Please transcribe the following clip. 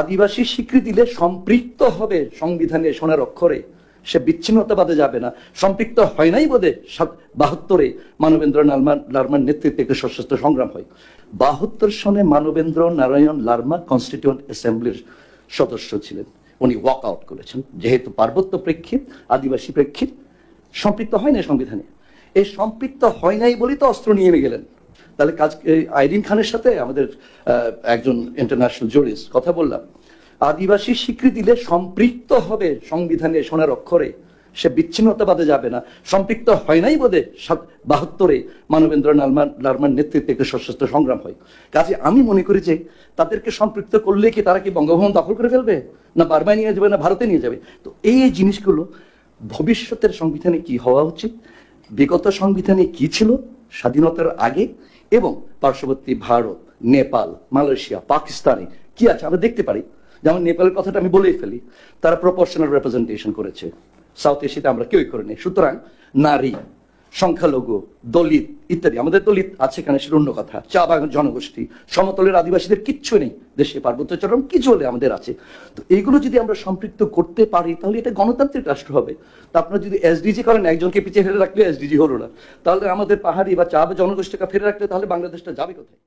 আদিবাসী স্বীকৃতি দিলে সম্পৃক্ত হবে সংবিধানে সোনার অক্ষরে। সে বিচ্ছিন্নতাবাদে যাবে না। সম্পৃক্ত হয় নাই বোধে বাহাত্তরে মানবেন্দ্র লার্মার নেতৃত্বে একটি সশস্ত্র সংগ্রাম হয়। বাহাত্তর সনে মানবেন্দ্র নারায়ণ লার্মা কনস্টিটিউন্ট অ্যাসেম্বলির সদস্য ছিলেন। উনি ওয়াক আউট করেছেন। যেহেতু পার্বত্য প্রেক্ষিত, আদিবাসী প্রেক্ষিত, সম্পৃক্ত হয় না সংবিধানে। এই সম্পৃক্ত হয় নাই বলেই তো অস্ত্র নিয়ে গেলেন। তাহলে কাজ আইরিন খানের সাথে আমাদের একজন ইন্টারন্যাশনাল জুরিস কথা বললাম। আদিবাসী স্বীকৃতি দিলে সম্পৃক্ত হবে সংবিধানে সোনার অক্ষরে। সে বিচ্ছিন্নতাবাদে যাবে না। সম্পৃক্ত হয় নাই বোধে বাহাত্তরে মানবেন্দ্র লার্মার নেতৃত্বে একটি সশস্ত্র সংগ্রাম হয়। কাজে আমি মনে করি যে তাদেরকে সম্পৃক্ত করলে কি তারা কি বঙ্গভবন দখল করে ফেলবে? না বার্মায় নিয়ে যাবে, না ভারতে নিয়ে যাবে? তো এই জিনিসগুলো ভবিষ্যতের সংবিধানে কি হওয়া উচিত? বিগত সংবিধানে কি ছিল? স্বাধীনতার আগে এবং পার্শ্ববর্তী ভারত, নেপাল, মালয়েশিয়া, পাকিস্তানে কি আছে? আমরা দেখতে পারি। যেমন নেপালের কথাটা আমি বলেই ফেলি। তারা প্রপোর্শনাল রেপ্রেজেন্টেশন করেছে। সাউথ এশিয়াতে আমরা কেউই করিনি। সুতরাং নারী সংখ্যালঘু, দলিত ইত্যাদি। আমাদের দলিত আছে এখানে, সেটা অন্য কথা। চা বাগান, জনগোষ্ঠী, সমতলের আদিবাসীদের কিচ্ছু নেই। দেশে পার্বত্য চরম কিছু হলে আমাদের আছে। তো এইগুলো যদি আমরা সম্পৃক্ত করতে পারি, তাহলে এটা গণতান্ত্রিক রাষ্ট্র হবে। তা আপনারা যদি এসডিজি করেন, একজনকে পিছিয়ে ফেলে রাখলে এসডিজি হলো না। তাহলে আমাদের পাহাড়ি বা চা বা জনগোষ্ঠীকে ফেলে রাখলে তাহলে বাংলাদেশটা যাবে কোথায়?